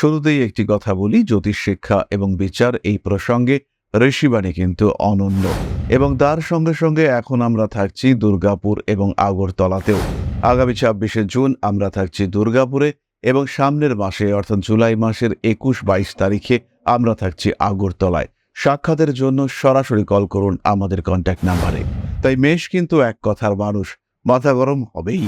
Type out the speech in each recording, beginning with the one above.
শুরুতেই একটি কথা বলি, জ্যোতিষ শিক্ষা এবং বিচার এই প্রসঙ্গে ঋষিবাণী কিন্তু অনন্য এবং তার সঙ্গে সঙ্গে এখন আমরা থাকছি দুর্গাপুর এবং আগরতলাতেও। আগামী ছাব্বিশে জুন আমরা থাকছি দুর্গাপুরে এবং সামনের মাসে অর্থাৎ জুলাই মাসের একুশ বাইশ তারিখে আমরা থাকছি আগরতলায়। সাক্ষাতের জন্য সরাসরি কল করুন আমাদের কন্ট্যাক্ট নাম্বারে তাই মেষ কিন্তু এক কথার মানুষ, মাথা গরম হবেই।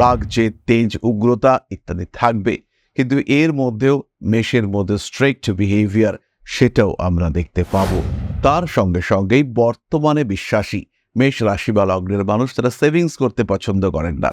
রাগ যে তেজ, উগ্রতা ইত্যাদি থাকবে। কিন্তু এর মধ্যেও মেষের মধ্যে স্ট্রিক্ট বিহেভিয়ার সেটাও আমরা দেখতে পাবো। তার সঙ্গে সঙ্গেই বর্তমানে বিশ্বাসী মেষ রাশি বা লগ্নের মানুষ তারা সেভিংস করতে পছন্দ করেন না।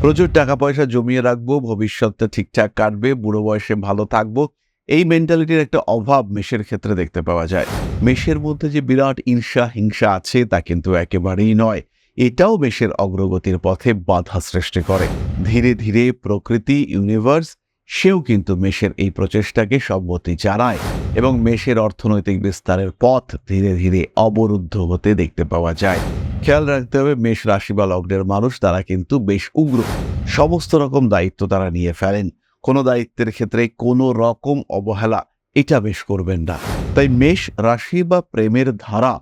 প্রচুর টাকা পয়সা জমিয়ে রাখব, ভবিষ্যৎটা ঠিকঠাক কাটবে, বুড়ো বয়সে ভালো থাকব, এই মেন্টালিটির একটা অভাব মেষের ক্ষেত্রে দেখতে পাওয়া যায়। মেষের মধ্যে যে বিরাট ঈর্ষা, হিংসা আছে তা কিন্তু একেবারেই নয়। এটাও মেষের অগ্রগতির পথে বাধা সৃষ্টি করে। ধীরে ধীরে প্রকৃতি ইউনিভার্স সেও কিন্তু মেষের এই প্রচেষ্টাকে সম্মতি জানায় এবং মেষের অর্থনৈতিক বিস্তারের পথ ধীরে ধীরে অবরুদ্ধ হতে দেখতে পাওয়া যায়। খেয়াল রাখতে হবে, মেষ রাশি বা লগ্নের মানুষ তারা কিন্তু বেশ উগ্র। সমস্ত রকম দায়িত্ব তারা নিয়ে ফেলেন। কোনো দায়িত্বের ক্ষেত্রে কোনো রকম অবহেলা এটা বেশ করবেন না। তাই মেষ রাশি বা প্রেমের ধারা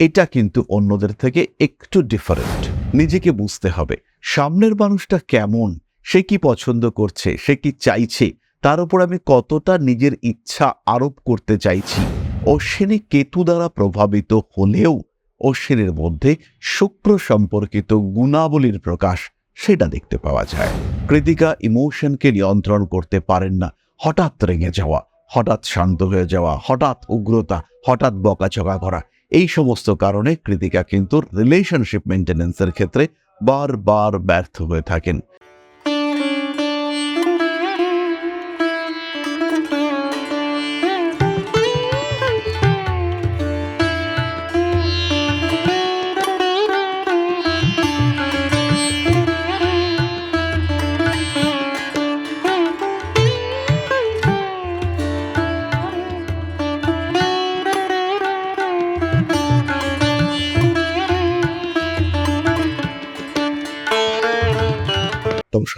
এটা কিন্তু অন্যদের থেকে একটু ডিফারেন্ট নিজেকে বুঝতে হবে, সামনের মানুষটা কেমন? সে কি পছন্দ করছে, সে কি চাইছে, তার উপর আমি কতটা নিজের ইচ্ছা আরোপ করতে চাইছি। অশ্বিনী কেতু দ্বারা প্রভাবিত হলেও অশ্বিনের মধ্যে শুক্র সম্পর্কিত গুণাবলীর প্রকাশ সেটা দেখতে পাওয়া যায়। কৃতিকা ইমোশনকে নিয়ন্ত্রণ করতে পারেন না। হঠাৎ রেগে যাওয়া, হঠাৎ শান্ত হয়ে যাওয়া, হঠাৎ উগ্রতা, হঠাৎ বকাচকা করা, এই সমস্ত কারণে কৃতিকা কিন্তু রিলেশনশিপ মেনটেন্যান্সের ক্ষেত্রে বারবার ব্যর্থ হয়ে থাকেন।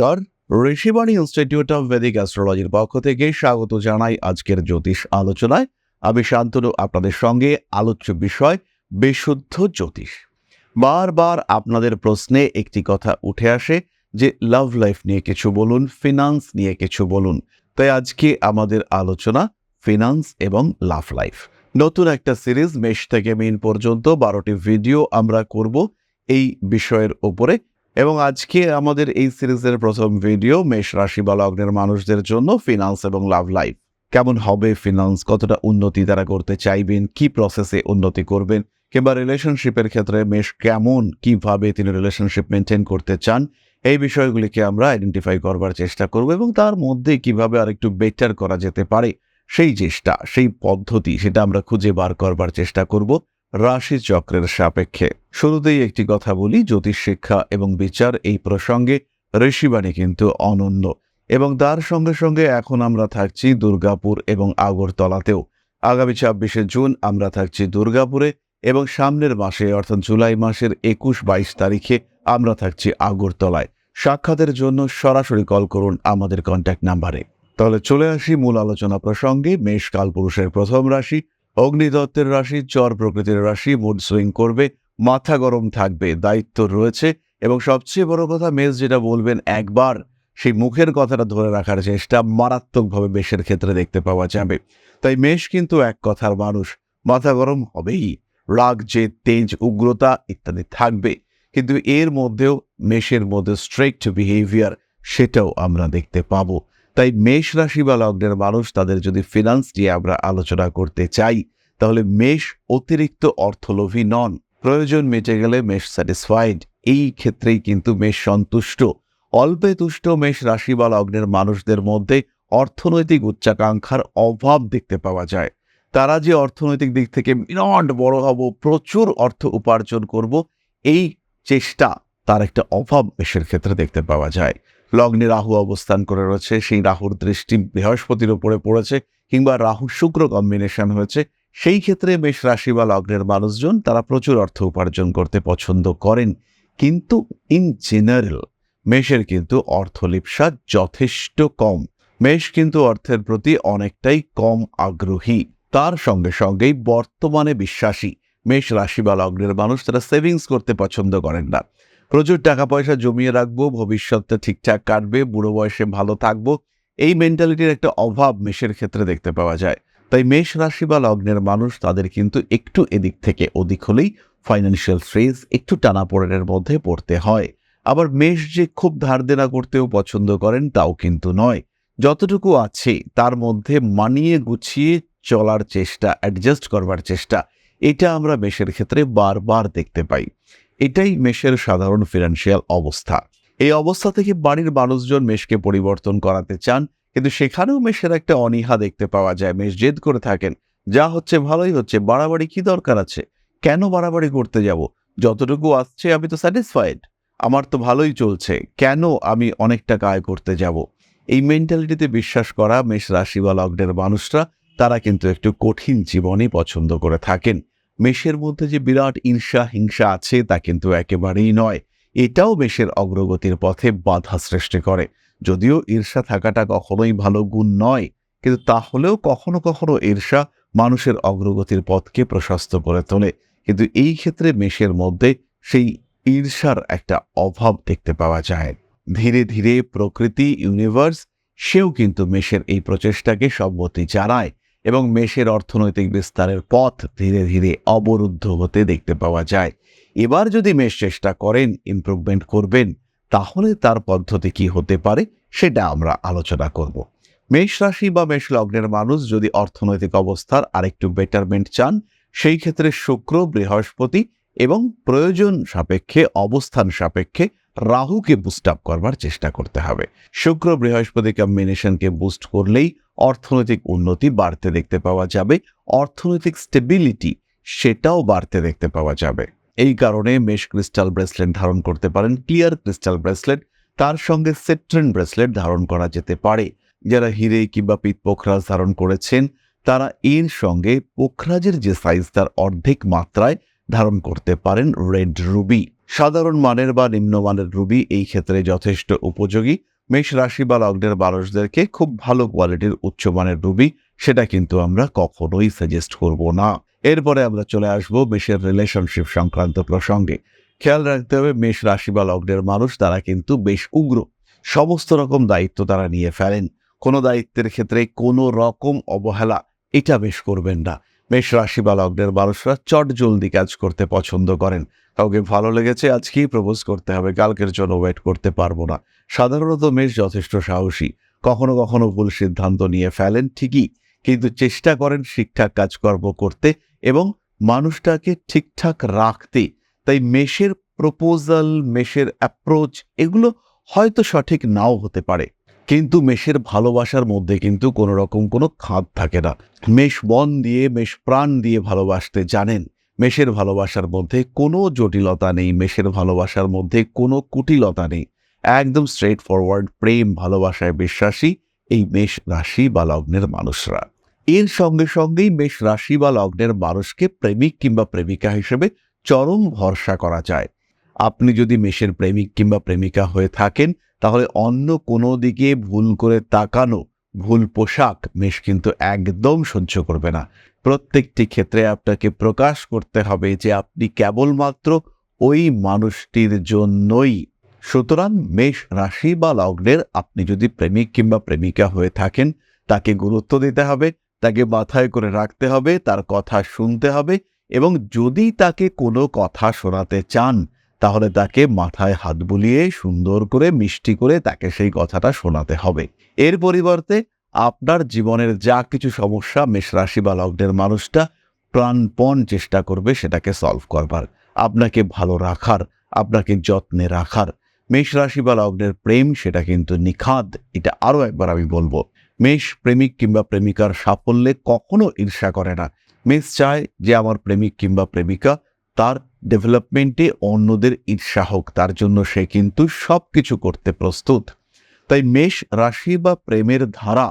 নমস্কার। ঋষিবাণী ইনস্টিটিউট অফ ভেদিক অ্যাস্ট্রোলজির পক্ষ থেকে স্বাগত জানাই আজকের জ্যোতিষ আলোচনায়। আমি শান্তনু, আপনাদের সঙ্গে আলোচ্য বিষয়, বিশুদ্ধ জ্যোতিষ। বারবার আপনাদের প্রশ্নে একটি কথা উঠে আসে যে লাভ লাইফ নিয়ে কিছু বলুন ফিনান্স নিয়ে কিছু বলুন। তাই আজকে আমাদের আলোচনা ফিনান্স এবং লাভ লাইফ নতুন একটা সিরিজ মেষ থেকে মিন পর্যন্ত বারোটি ভিডিও আমরা করব এই বিষয়ের উপরে। এবং আজকে আমাদের এই সিরিজের প্রথম ভিডিও মেষ রাশি বা লগ্নের মানুষদের জন্য ফিনান্স এবং লাভ লাইফ কেমন হবে ফিনান্স কতটা উন্নতি তারা করতে চাইবেন? কি প্রসেসে উন্নতি করবেন? কিংবা রিলেশনশিপের ক্ষেত্রে মেষ কেমন? কীভাবে তিনি রিলেশনশিপ মেনটেন করতে চান? এই বিষয়গুলিকে আমরা আইডেন্টিফাই করবার চেষ্টা করব এবং তার মধ্যে কীভাবে আরেকটু বেটার করা যেতে পারে? সেই চেষ্টা, সেই পদ্ধতি, সেটা আমরা খুঁজে বার করবার চেষ্টা করব। রাশি চক্রের সাপেক্ষে। শুরুতেই একটি কথা বলি, জ্যোতিষ শিক্ষা এবং বিচার এই প্রসঙ্গে ঋষিবাণী কিন্তু অনন্য এবং তার সঙ্গে সঙ্গে এখন আমরা থাকছি দুর্গাপুর এবং আগরতলাতেও। আগামী ছাব্বিশে জুন আমরা থাকছি দুর্গাপুরে এবং সামনের মাসে, অর্থাৎ জুলাই মাসের একুশ বাইশ তারিখে আমরা থাকছি আগরতলায়। সাক্ষাতের জন্য সরাসরি কল করুন আমাদের কন্ট্যাক্ট নাম্বারে। তাহলে চলে আসি মূল আলোচনা প্রসঙ্গে মেষ কালপুরুষের প্রথম রাশি অগ্নিদত্তের রাশি, চর প্রকৃতির রাশি মুড সুইং করবে, মাথা গরম থাকবে, দায়িত্ব রয়েছে এবং সবচেয়ে বড় কথা মেষ যেটা বলবেন একবার, সেই মুখের কথাটা ধরে রাখার চেষ্টা মারাত্মকভাবে মেষের ক্ষেত্রে দেখতে পাওয়া যাবে। তাই মেষ কিন্তু এক কথার মানুষ, মাথা গরম হবেই, রাগ যে তেজ, উগ্রতা ইত্যাদি থাকবে। কিন্তু এর মধ্যেও মেষের মধ্যে স্ট্রিক্ট বিহেভিয়ার সেটাও আমরা দেখতে পাবো। তাই মেষ রাশি বা লগ্নের মানুষ তাদের যদি ফিনান্স নিয়ে আমরা আলোচনা করতে চাই, তাহলে মেষ অতিরিক্ত অর্থলোভী নন। প্রয়োজন মিটে গেলে মেষ স্যাটিসফাইড এই ক্ষেত্রেই কিন্তু মেষ সন্তুষ্ট। অল্পে তুষ্ট মেষ রাশি বা লগ্নের মানুষদের মধ্যে অর্থনৈতিক উচ্চাকাঙ্ক্ষার অভাব দেখতে পাওয়া যায়। তারা যে অর্থনৈতিক দিক থেকে বিরাট বড় হব, প্রচুর অর্থ উপার্জন করব, এই চেষ্টা তার একটা অভাব মেষের ক্ষেত্রে দেখতে পাওয়া যায়। লগ্নে রাহু অবস্থান করে রয়েছে, সেই রাহুর দৃষ্টি বৃহস্পতির উপরে পড়েছে কিংবা রাহু শুক্র কম্বিনেশন হয়েছে। সেই ক্ষেত্রে মেষ রাশি বা লগ্নের মানুষজন তারা প্রচুর অর্থ উপার্জন করতে পছন্দ করেন। কিন্তু ইন জেনারেল মেষের কিন্তু অর্থলিপসা যথেষ্ট কম। মেষ কিন্তু অর্থের প্রতি অনেকটাই কম আগ্রহী। তার সঙ্গে সঙ্গেই বর্তমানে বিশ্বাসী। মেষ রাশি বা লগ্নের মানুষ তারা সেভিংস করতে পছন্দ করেন না। প্রচুর টাকা পয়সা জমিয়ে রাখব, ভবিষ্যৎটা ঠিকঠাক কাটবে, বুড়ো বয়সে ভালো থাকব। এই মেন্টালিটির একটা অভাব মেষের ক্ষেত্রে দেখতে পাওয়া যায়। তাই মেষ রাশি বা লগ্নের মানুষ তাদের কিন্তু একটু এদিক থেকে ওদিক হলেই ফাইন্যান্সিয়াল স্ট্রেস একটু টানাপোড়েনের মধ্যে পড়তে হয়। আবার মেষ যে খুব ধার দেনা করতেও পছন্দ করেন তাও কিন্তু নয়। যতটুকু আছে তার মধ্যে মানিয়ে গুছিয়ে চলার চেষ্টা অ্যাডজাস্ট করবার চেষ্টা, এটা আমরা মেষের ক্ষেত্রে বারবার দেখতে পাই। এটাই মেষের সাধারণ ফিনান্সিয়াল অবস্থা। এই অবস্থা থেকে বাড়ির মানুষজন মেষকে পরিবর্তন করাতে চান, কিন্তু সেখানেও মেষের একটা অনীহা দেখতে পাওয়া যায়। মেষ জেদ করে থাকেন, যা হচ্ছে ভালোই হচ্ছে, বাড়াবাড়ি কি দরকার আছে? কেন বাড়াবাড়ি করতে যাব? যতটুকু আসছে আমি তো স্যাটিসফাইড আমার তো ভালোই চলছে, কেন আমি অনেক টাকা আয় করতে যাব? এই মেন্টালিটিতে বিশ্বাস করা মেষ রাশি বা লগ্নের মানুষরা, তারা কিন্তু একটু কঠিন জীবনই পছন্দ করে থাকেন। মেষের মধ্যে যে বিরাট ঈর্ষা, হিংসা আছে, তা কিন্তু একেবারেই নয়। এটাও মেষের অগ্রগতির পথে বাধা সৃষ্টি করে। যদিও ঈর্ষা থাকাটা কখনোই ভালো গুণ নয়, কিন্তু তাহলেও কখনো কখনো ঈর্ষা মানুষের অগ্রগতির পথকে প্রশস্ত করে তোলে। কিন্তু এই ক্ষেত্রে মেষের মধ্যে সেই ঈর্ষার একটা অভাব দেখতে পাওয়া যায়। ধীরে ধীরে প্রকৃতি ইউনিভার্স সেও কিন্তু মেষের এই প্রচেষ্টাকে সম্মতি জানায়। এবং মেষের অর্থনৈতিক বিস্তারের পথ ধীরে ধীরে অবরুদ্ধ হতে দেখতে পাওয়া যায়। এবার যদি মেষ চেষ্টা করেন ইমপ্রুভমেন্ট করবেন, তাহলে তার পদ্ধতি কি হতে পারে সেটা আমরা আলোচনা করব। মেষ রাশি বা মেষ লগ্নের মানুষ যদি অর্থনৈতিক অবস্থার আরেকটু বেটারমেন্ট চান, সেই ক্ষেত্রে শুক্র, বৃহস্পতি এবং প্রয়োজন সাপেক্ষে, অবস্থান সাপেক্ষে রাহুকে বুস্ট আপ করবার চেষ্টা করতে হবে। শুক্র বৃহস্পতি কম্বিনেশনকে বুস্ট করলেই অর্থনৈতিক উন্নতি বাড়তে দেখতে পাওয়া যাবে। অর্থনৈতিক স্টেবিলিটি সেটাও বাড়তে দেখতে পাওয়া যাবে। এই কারণে মেশ ক্রিস্টাল ব্রেসলেট ধারণ করতে পারেন ক্লিয়ার ক্রিস্টাল ব্রেসলেট তার সঙ্গে সেট্রেন ব্রেসলেট ধারণ করা যেতে পারে। যারা হিরে কিংবা পিত পোখরাজ ধারণ করেছেন, তারা এর সঙ্গে পোখরাজের যে সাইজ তার অর্ধেক মাত্রায় ধারণ করতে পারেন রেড রুবি সাধারণ মানের বা নিম্নমানের রুবি এই ক্ষেত্রে যথেষ্ট উপযোগী। মেষ রাশি বা লগ্নের মানুষদেরকে খুব ভালো কোয়ালিটির উচ্চমানের রুবি সেটা কিন্তু আমরা কখনোই সাজেস্ট করব না। এরপরে আমরা চলে আসব মেষের রিলেশনশিপ সংক্রান্ত প্রসঙ্গে। খেয়াল রাখতে হবে মেষ রাশি বা লগ্নের মানুষ তারা কিন্তু বেশ উগ্র। সমস্ত রকম দায়িত্ব তারা নিয়ে ফেলেন। কোনো দায়িত্বের ক্ষেত্রে কোনো রকম অবহেলা এটা বেশ করবেন না। মেষ রাশি বা লগ্নের মানুষরা চট জলদি কাজ করতে পছন্দ করেন। কাউকে ভালো লেগেছে আজকেই প্রপোজ করতে হবে, কালকের জন্য ওয়েট করতে পারব না। সাধারণত মেষ যথেষ্ট সাহসী, কখনো কখনো ভুল সিদ্ধান্ত নিয়ে ফেলেন ঠিকই, কিন্তু চেষ্টা করেন ঠিকঠাক কাজকর্ম করতে এবং মানুষটাকে ঠিকঠাক রাখতে। তাই মেষের প্রপোজাল মেষের অ্যাপ্রোচ এগুলো হয়তো সঠিক নাও হতে পারে। কিন্তু মেষের ভালোবাসার মধ্যে কিন্তু কোনো রকম কোনো খাদ থাকে না। মেষ মন দিয়ে, মেষ প্রাণ দিয়ে ভালোবাসতে জানেন। মেষের ভালোবাসার মধ্যে কোনো জটিলতা নেই, মেষের ভালোবাসার মধ্যে কোনো কুটিলতা নেই। একদম স্ট্রেট ফরওয়ার্ড প্রেম, ভালোবাসায় বিশ্বাসী এই মেষ রাশি বা লগ্নের মানুষরা। এর সঙ্গে সঙ্গেই মেষ রাশি বা লগ্নের মানুষকে প্রেমিক কিংবা প্রেমিকা হিসেবে চরম ভরসা করা যায়। আপনি যদি মেষের প্রেমিক কিংবা প্রেমিকা হয়ে থাকেন তাহলে অন্য কোনো দিকে ভুল করে তাকানো, ভুল পোশাক মেষ কিন্তু একদম সহ্য করবে না। প্রত্যেকটি ক্ষেত্রে আপনাকে প্রকাশ করতে হবে যে আপনি কেবলমাত্র ওই মানুষটির জন্যই। সুতরাং মেষ রাশি বা লগ্নের আপনি যদি প্রেমিক কিংবা প্রেমিকা হয়ে থাকেন, তাকে গুরুত্ব দিতে হবে, তাকে মাথায় করে রাখতে হবে, তার কথা শুনতে হবে এবং যদি তাকে কোনো কথা শোনাতে চান তাহলে তাকে মাথায় হাত বুলিয়ে সুন্দর করে, মিষ্টি করে তাকে সেই কথাটা শোনাতে হবে। এর পরিবর্তে আপনার জীবনের যা কিছু সমস্যা মেষ রাশি বা লগ্নের মানুষটা প্রাণপণ চেষ্টা করবে সেটাকে সলভ করবার। আপনাকে ভালো রাখার, আপনাকে যত্নে রাখার। মেষ রাশি বা লগ্নের প্রেম সেটা কিন্তু নিখাদ, এটা আরও একবার আমি বলব। মেষ প্রেমিক কিংবা প্রেমিকার সাফল্যে কখনো ঈর্ষা করে না। মেষ চায় যে আমার প্রেমিক কিংবা প্রেমিকা তার ডেভেলপমেন্টে অন্যদের ঈর্ষা হোক, তার জন্য সে কিন্তু সব কিছু করতে প্রস্তুত। তাই মেষ রাশি বা প্রেমের ধারা,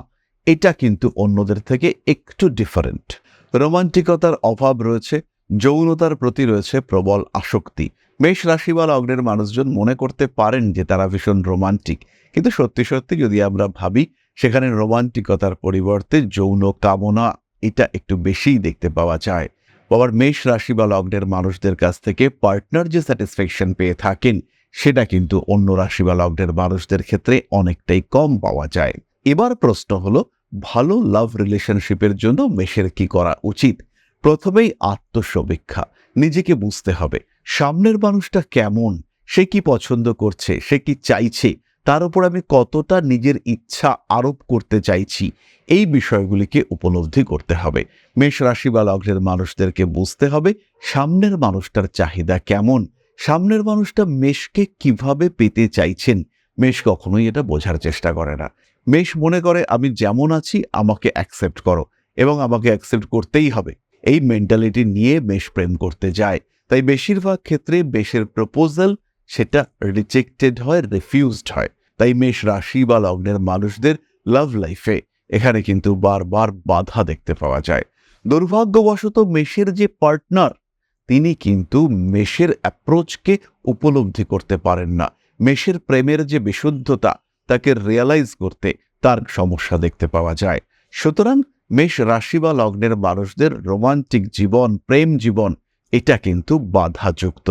এটা কিন্তু অন্যদের থেকে একটু ডিফারেন্ট রোমান্টিকতার অভাব রয়েছে, যৌনতার প্রতি রয়েছে প্রবল আসক্তি। মেষ রাশি বা লগ্নের মানুষজন মনে করতে পারেন যে তারা ভীষণ রোমান্টিক, কিন্তু সত্যি সত্যি যদি আমরা ভাবি, সেখানে রোমান্টিকতার পরিবর্তে যৌন কামনা, এটা একটু বেশিই দেখতে পাওয়া যায়। আবার মেষ রাশি বা লগ্নের মানুষদের কাছ থেকে পার্টনার যে স্যাটিসফ্যাকশন পেয়ে থাকেন, সেটা কিন্তু অন্য রাশি বা লগ্নের মানুষদের ক্ষেত্রে অনেকটাই কম পাওয়া যায়। এবার প্রশ্ন হলো, ভালো লাভ রিলেশনশিপের জন্য মেষের কি করা উচিত? প্রথমেই আত্মসমীক্ষা, নিজেকে বুঝতে হবে, সামনের মানুষটা কেমন, সে কি পছন্দ করছে, সে কি চাইছে তার উপর আমি কতটা নিজের ইচ্ছা আরোপ করতে চাইছি, এই বিষয়গুলিকে উপলব্ধি করতে হবে। মেষ রাশি বা লগ্নের মানুষদেরকে বুঝতে হবে সামনের মানুষটার চাহিদা কেমন, সামনের মানুষটা মেষকে কীভাবে পেতে চাইছেন। মেষ কখনোই এটা বোঝার চেষ্টা করে না। মেষ মনে করে, আমি যেমন আছি, আমাকে অ্যাকসেপ্ট করো। এবং আমাকে অ্যাকসেপ্ট করতেই হবে। এই মেন্টালিটি নিয়ে মেষ প্রেম করতে যায়। তাই বেশিরভাগ ক্ষেত্রে বেশের প্রপোজাল সেটা রিজেক্টেড হয় রিফিউজড হয়। তাই মেষ রাশি বা লগ্নের মানুষদের লাভ লাইফে এখানে কিন্তু বারবার বাধা দেখতে পাওয়া যায়। দুর্ভাগ্যবশত মেষের যে পার্টনার তিনি কিন্তু মেষের অ্যাপ্রোচকে উপলব্ধি করতে পারেন না। মেষের প্রেমের যে বিশুদ্ধতা, তাকে রিয়ালাইজ করতে তার সমস্যা দেখতে পাওয়া যায়। সুতরাং মেষ রাশি বা লগ্নের মানুষদের রোমান্টিক জীবন, প্রেম জীবন, এটা কিন্তু বাধাযুক্ত।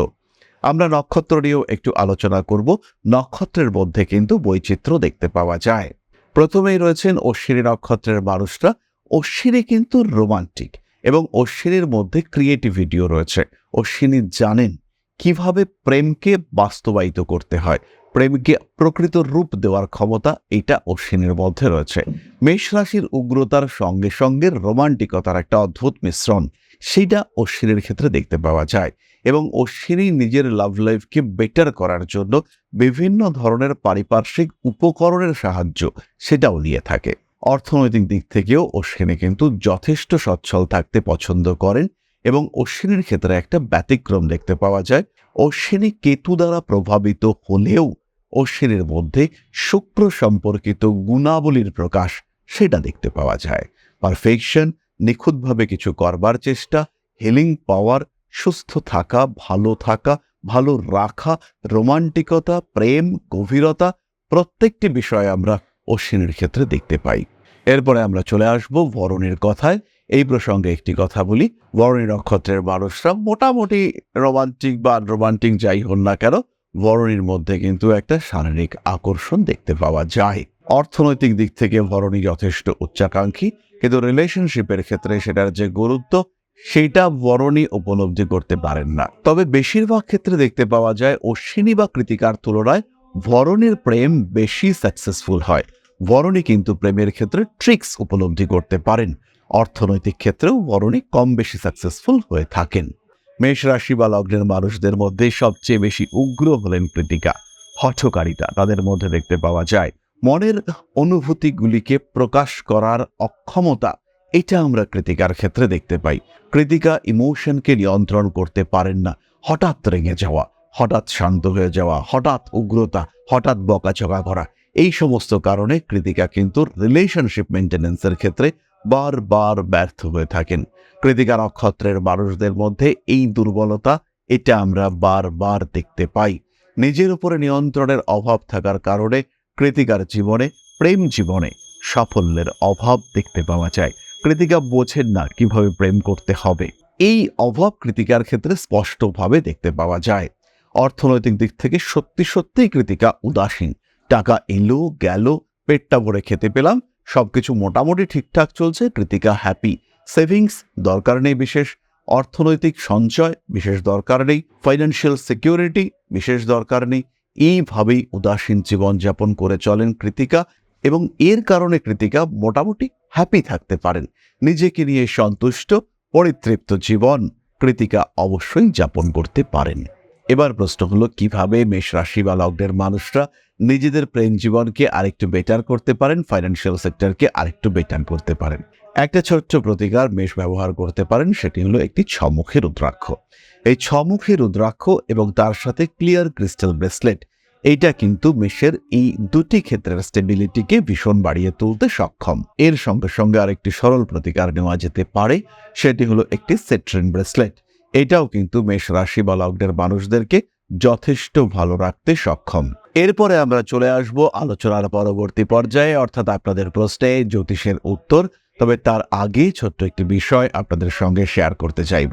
আমরা নক্ষত্র নিয়েও একটু আলোচনা করব। নক্ষত্রের মধ্যে কিন্তু বৈচিত্র্য দেখতে পাওয়া যায়। প্রথমেই রয়েছেন অশ্বিনী নক্ষত্রের মানুষরা। অশ্বিনী কিন্তু রোমান্টিক এবং অশ্বিনীর মধ্যে ক্রিয়েটিভিটিও রয়েছে। অশ্বিনী জানেন কীভাবে প্রেমকে বাস্তবায়িত করতে হয়, প্রেমকে প্রকৃত রূপ দেওয়ার ক্ষমতা এটা অশ্বিনীর মধ্যে রয়েছে। মেষ রাশির উগ্রতার সঙ্গে সঙ্গে রোমান্টিকতার একটা অদ্ভুত মিশ্রণ, সেটা অশ্বিনীর ক্ষেত্রে দেখতে পাওয়া যায়। এবং অশ্বিনী নিজের লাভ লাইফকে বেটার করার জন্য বিভিন্ন ধরনের পারিপার্শ্বিক উপকরণের সাহায্য সেটাও নিয়ে থাকে। অর্থনৈতিক দিক থেকেও অশ্বিনী কিন্তু যথেষ্ট সচ্ছল থাকতে পছন্দ করেন এবং অশ্বিনীর ক্ষেত্রে একটা ব্যতিক্রম দেখতে পাওয়া যায়। অশ্বিনী কেতু দ্বারা প্রভাবিত হলেও অশ্বিনীর মধ্যে শুক্র সম্পর্কিত গুণাবলীর প্রকাশ সেটা দেখতে পাওয়া যায়। পারফেকশন নিখুঁতভাবে কিছু করবার চেষ্টা হিলিং পাওয়ার সুস্থ থাকা, ভালো থাকা, ভালো রাখা, রোমান্টিকতা, প্রেম, গভীরতা প্রত্যেকটি বিষয় আমরা অশ্বিনীর ক্ষেত্রে দেখতে পাই। এরপরে আমরা চলে আসব বরণের কথায়। এই প্রসঙ্গে একটি কথা বলি। বরণী নক্ষত্রের মানুষরা মোটামুটি রোমান্টিক বা রোমান্টিক যাই হন না কেন, বরণীর মধ্যে কিন্তু একটা শারীরিক আকর্ষণ দেখতে পাওয়া যায়। অর্থনৈতিক দিক থেকে বরণী যথেষ্ট উচ্চাকাঙ্ক্ষী, কিন্তু রিলেশনশিপের ক্ষেত্রে সেটার যে গুরুত্ব সেটা বরণী উপলব্ধি করতে পারেন না। তবে বেশিরভাগ ক্ষেত্রে দেখতে পাওয়া যায়, অশ্বিনী বা কৃতিকার তুলনায় বরণের প্রেম বেশি সাকসেসফুল হয়। বরণী কিন্তু প্রেমের ক্ষেত্রে ট্রিক্স উপলব্ধি করতে পারেন। অর্থনৈতিক ক্ষেত্রেও বরণী কম বেশি সাকসেসফুল হয়ে থাকেন। মেষ রাশি বা লগ্নের মানুষদের মধ্যে সবচেয়ে বেশি উগ্র হলেন কৃতিকা। হঠকারিতা তাদের মধ্যে দেখতে পাওয়া যায়। মনের অনুভূতিগুলিকে প্রকাশ করার অক্ষমতা এটা আমরা কৃতিকার ক্ষেত্রে দেখতে পাই। কৃতিকা ইমোশনকে নিয়ন্ত্রণ করতে পারেন না। হঠাৎ রেঙে যাওয়া, হঠাৎ শান্ত হয়ে যাওয়া, হঠাৎ উগ্রতা, হঠাৎ বকাচকা করা, এই সমস্ত কারণে কৃতিকা কিন্তু রিলেশনশিপ মেনটেন্যান্সের ক্ষেত্রে বারবার ব্যর্থ হয়ে থাকেন। কৃতিকা নক্ষত্রের মানুষদের মধ্যে এই দুর্বলতা এটা আমরা বারবার দেখতে পাই। নিজের উপরে নিয়ন্ত্রণের অভাব থাকার কারণে কৃতিকার জীবনে, প্রেম জীবনে সাফল্যের অভাব দেখতে পাওয়া যায়। কৃতিকা বোঝেন না কীভাবে প্রেম করতে হবে। এই অভাব কৃতিকার ক্ষেত্রে স্পষ্টভাবে দেখতে পাওয়া যায়। অর্থনৈতিক দিক থেকে সত্যি সত্যিই কৃতিকা উদাসীন। টাকা এলো, গেল, পেটটা ভরে খেতে পেলাম, সবকিছু মোটামুটি ঠিকঠাক চলছে, কৃতিকা হ্যাপি সেভিংস দরকার নেই বিশেষ, অর্থনৈতিক সঞ্চয় বিশেষ দরকার নেই ফাইন্যান্সিয়াল সিকিউরিটি বিশেষ দরকার নেই। এইভাবেই উদাসীন জীবনযাপন করে চলেন কৃতিকা এবং এর কারণে কৃতিকা মোটামুটি হ্যাপি থাকতে পারেন। নিজেকে নিয়ে সন্তুষ্ট, পরিতৃপ্ত জীবন কৃতিকা অবশ্যই যাপন করতে পারেন। এবার প্রশ্ন হলো, কীভাবে মেষ রাশি বা লগ্নের মানুষরা নিজেদের প্রেম জীবনকে আরেকটু বেটার করতে পারেন ফাইন্যান্সিয়াল সেক্টরকে আরেকটু বেটার করতে পারেন? একটা ছোট্ট প্রতিকার মেষ ব্যবহার করতে পারেন, সেটি হলো একটি ছমুখী রুদ্রাক্ষ। এই ছমুখী রুদ্রাক্ষ এবং তার সাথে ক্লিয়ার ক্রিস্টাল ব্রেসলেট এইটা কিন্তু মেশের এই দুটি ক্ষেত্রের স্টেবিলিটিকে ভীষণ বাড়িয়ে তুলতে সক্ষম। এর সঙ্গে সঙ্গে আরেকটি সরল প্রতিকার নেওয়া যেতে পারে, সেটি হলো একটি সেট্রিন ব্রেসলেট এটাও কিন্তু মেষ রাশি বা লগ্নের মানুষদেরকে যথেষ্ট ভালো রাখতে সক্ষম। এরপরে আমরা চলে আসব আলোচনার পরবর্তী পর্যায়ে, অর্থাৎ আপনাদের প্রশ্নে জ্যোতিষের উত্তর, তবে তার আগে ছোট্ট একটি বিষয় আপনাদের সঙ্গে শেয়ার করতে চাইব।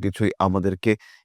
কিছুই আমাদেরকে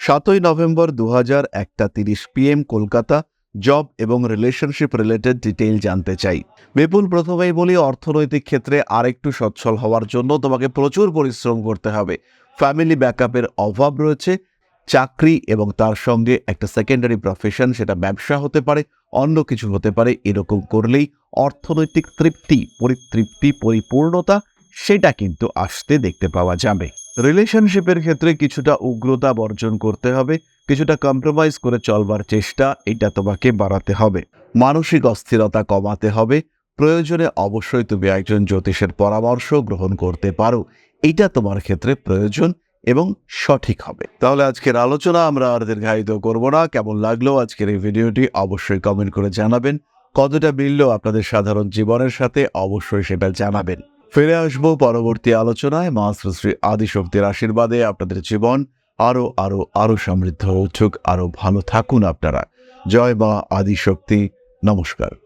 সাতই নভেম্বর দু হাজার একটা তিরিশ পিএম কলকাতা জব এবং রিলেশনশিপ রিলেটেড ডিটেইল জানতে চাই। বিপুল প্রথমেই বলি, অর্থনৈতিক ক্ষেত্রে আরেকটু সচ্ছল হওয়ার জন্য তোমাকে প্রচুর পরিশ্রম করতে হবে। ফ্যামিলি ব্যাকআপের অভাব রয়েছে, চাকরি এবং তার সঙ্গে একটা সেকেন্ডারি প্রফেশন সেটা ব্যবসা হতে পারে, অন্য কিছু হতে পারে, এরকম করলেই অর্থনৈতিক তৃপ্তি, পরিতৃপ্তি, পরিপূর্ণতা, সেটা কিন্তু আসতে দেখতে পাওয়া যাবে। রিলেশনশিপের ক্ষেত্রে কিছুটা উগ্রতা বর্জন করতে হবে, কিছুটা কম্প্রোমাইজ করে চলবার চেষ্টা এটা তোমাকে বাড়াতে হবে। মানসিক অস্থিরতা কমাতে হবে, প্রয়োজনে অবশ্যই তুমি একজন জ্যোতিষের পরামর্শ গ্রহণ করতে পারো, এটা তোমার ক্ষেত্রে প্রয়োজন এবং সঠিক হবে। তাহলে আজকের আলোচনা আমরা আর দীর্ঘায়িত করব না, কেমন লাগল আজকের এই ভিডিওটি অবশ্যই কমেন্ট করে জানাবেন, কতটা মিলল আপনাদের সাধারণ জীবনের সাথে অবশ্যই সেটা জানাবেন। ফিরে আসব পরবর্তী আলোচনায়। মা শ্রী আদিশক্তির আশীর্বাদে আপনাদের জীবন আরও আরও আরও সমৃদ্ধ উচ্ছুক উঠুক। আরও ভালো থাকুন আপনারা। জয় মা আদিশক্তি। নমস্কার।